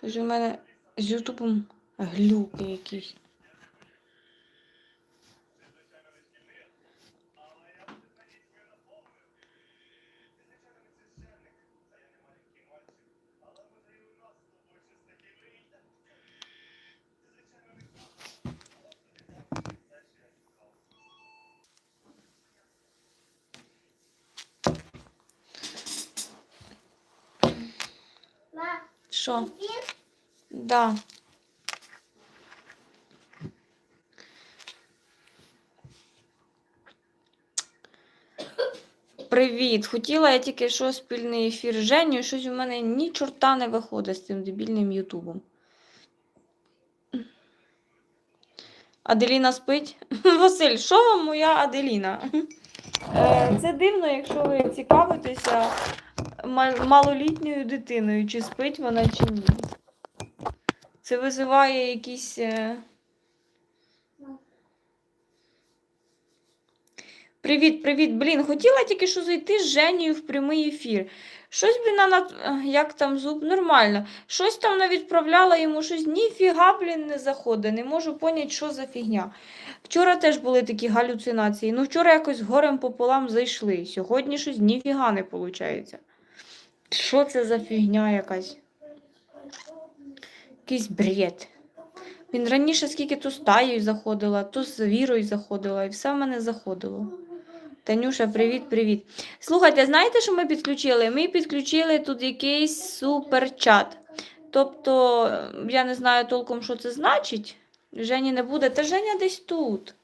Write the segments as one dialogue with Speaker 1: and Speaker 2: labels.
Speaker 1: Щось у мене з Ютубом глюки якісь. Що? Да. Привіт! Хотіла я тільки що спільний ефір з Женю, щось у мене ні чорта не виходить з цим дебільним Ютубом. Аделіна спить? Василь, що вам моя Аделіна? Е, Це дивно, якщо ви цікавитеся малолітньою дитиною, чи спить вона, чи ні. Це визиває якісь. е, Привіт, привіт, блін. Хотіла тільки що зайти з Женєю в прямий ефір. Щось, блін, вона, е, як там зуб, нормально. Щось там не відправляла йому, щось ніфіга, блін, не заходить. Не можу поняти, що за фігня. Вчора теж були такі галюцинації. Ну, вчора якось горем пополам зайшли. Сьогодні щось ніфіга не виходить. Що це за фігня якась? Якийсь бред. Він раніше скільки то з Таєю заходила, то з Вірою заходила, і все в мене заходило. Танюша, привіт, привіт. Слухайте, знаєте, що ми підключили? Ми підключили тут якийсь суперчат. Тобто, я не знаю толком, що це значить. Жені не буде, та Женя десь тут.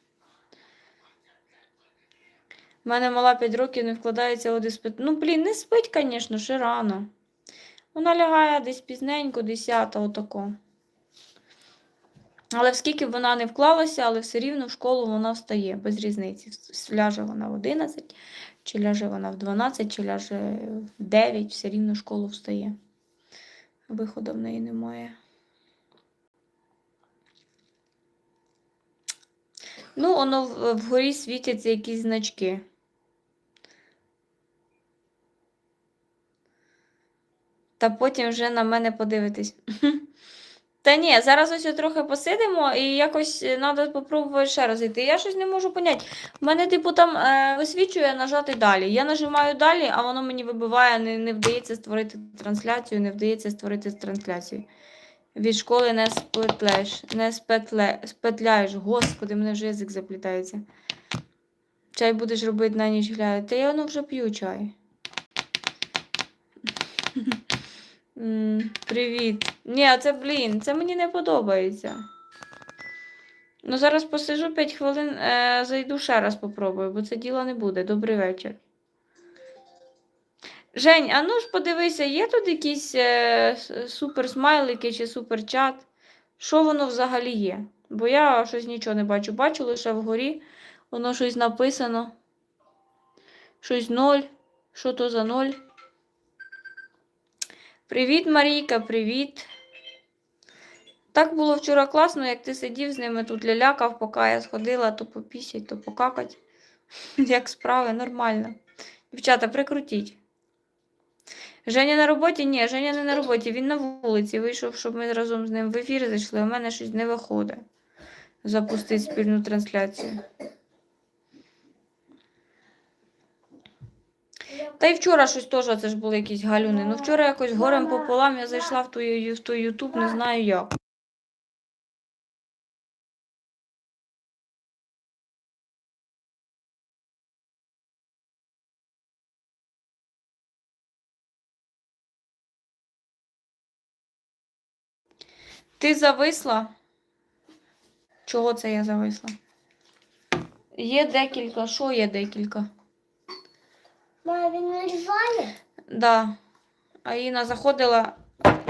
Speaker 1: У мене мала 5 років не вкладається один спит. Ну, блін, не спить, звісно, ще рано. Вона лягає десь пізненько, 10 отако. Але скільки б вона не вклалася, але все рівно в школу вона встає, без різниці. Ляже вона в 11, чи ляже вона в 12, чи ляже в 9, все рівно в школу встає. Виходу в неї немає. Ну, воно вгорі світяться якісь значки. Та потім вже на мене подивитись. Та ні, зараз ось трохи посидимо і якось треба спробувати ще раз йти. Я щось не можу поняти. У мене, типу, там е, висвічує нажати далі. Я нажимаю далі, а воно мені вибиває, не, не вдається створити трансляцію, не вдається створити трансляцію. Від школи не сплетлеш, не спетле, спетляєш. Господи, мене вже язик заплітається. Чай будеш робити на ніч глядати. Та я воно вже п'ю чай. М, Привіт. Ні, а це, блін, це мені не подобається. Ну, зараз посижу 5 хвилин, е, зайду ще раз попробую, бо це діло не буде. Добрий вечір. Жень, а ну ж подивися, є тут якісь е, суперсмайлики чи суперчат? Що воно взагалі є? Бо я щось нічого не бачу. Бачу лише вгорі, воно щось написано. Щось ноль. Що то за ноль? Привіт, Марійка, привіт. Так було вчора класно, як ти сидів з ними тут лялякав, поки я сходила то попісять, то покакать. Як справи, нормально. Дівчата, прикрутіть. Женя на роботі? Ні, Женя не на роботі, він на вулиці вийшов, щоб ми разом з ним в ефір зайшли. У мене щось не виходить. Запустити спільну трансляцію. Та й вчора щось теж це ж були якісь галюни. Ну вчора якось горем пополам я зайшла в той, в той Ютуб, не знаю як. Ти зависла? Чого це я зависла? Є декілька. Що є декілька?
Speaker 2: Ма, він наживає?
Speaker 1: Да. А Інна заходила.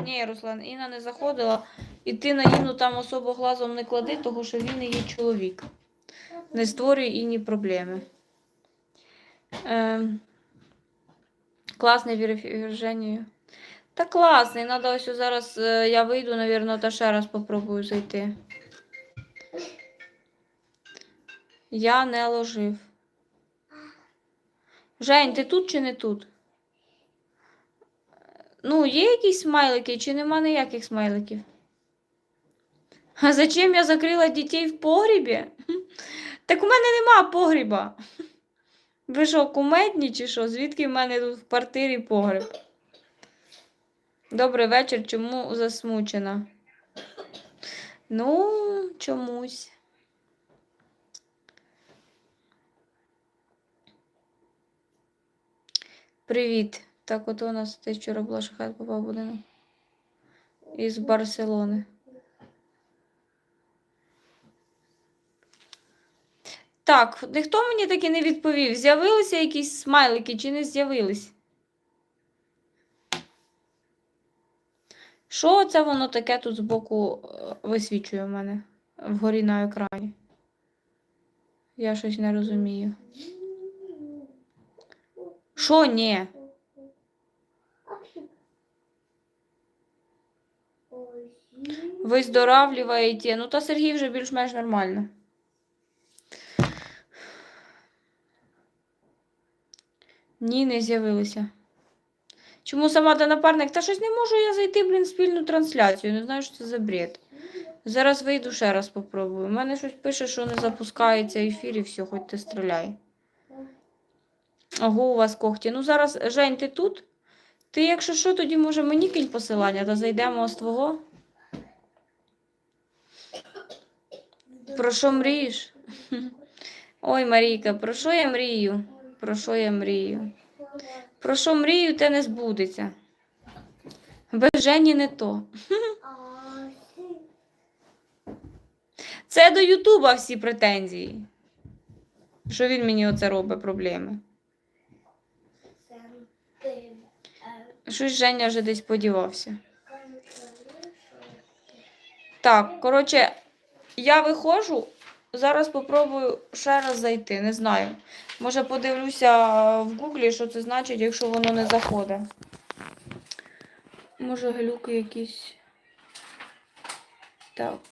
Speaker 1: Ні, Руслан, Інна не заходила. І ти на Інну там особо глазом не клади, тому що він її чоловік. Не створюй Інні проблеми. Ем, класний Вірженію. Та класний. Надо ось зараз е, я вийду, навірно, та ще раз попробую зайти. Я не ложив. Жень, ти тут чи не тут? Ну, є якісь смайлики, чи нема ніяких смайликів? А зачем я закрила дітей в погрібі? Так у мене нема погріба. Ви що, кумедні чи що? Звідки в мене тут в квартирі погріб? Добрий вечір, чому засмучена? Ну, чомусь. Привіт. Так, от у нас ти вчора була шахет попав будинок. Із Барселони. Так, ніхто мені таки не відповів, з'явилися якісь смайлики чи не з'явились? Що це воно таке тут збоку е, висвічує в мене вгорі на екрані? Я щось не розумію. Що ні? Виздоравлюєте. Ну, та Сергій вже більш-менш нормально. Ні, не з'явилися. Чому сама та напарник? Та щось не можу я зайти, блін, спільну трансляцію. Не знаю, що це за бред. Зараз вийду ще раз попробую. У мене щось пише, що не запускається ефір і все, хоч ти стріляй. Ого, у вас когті. Ну зараз, Жень, ти тут? Ти, якщо що, тоді може мені кинь посилання, та зайдемо з твого. Про що мрієш? Ой, Марійка, про що я мрію? Про що я мрію? Про що мрію, те не збудеться. Без Жені не то. Це до Ютуба всі претензії. Що він мені оце робить проблеми. Щось Женя вже десь подівався. Так, коротше, я виходжу. Зараз попробую ще раз зайти. Не знаю. Може подивлюся в гуглі, що це значить, якщо воно не заходить. Може глюки якісь. Так.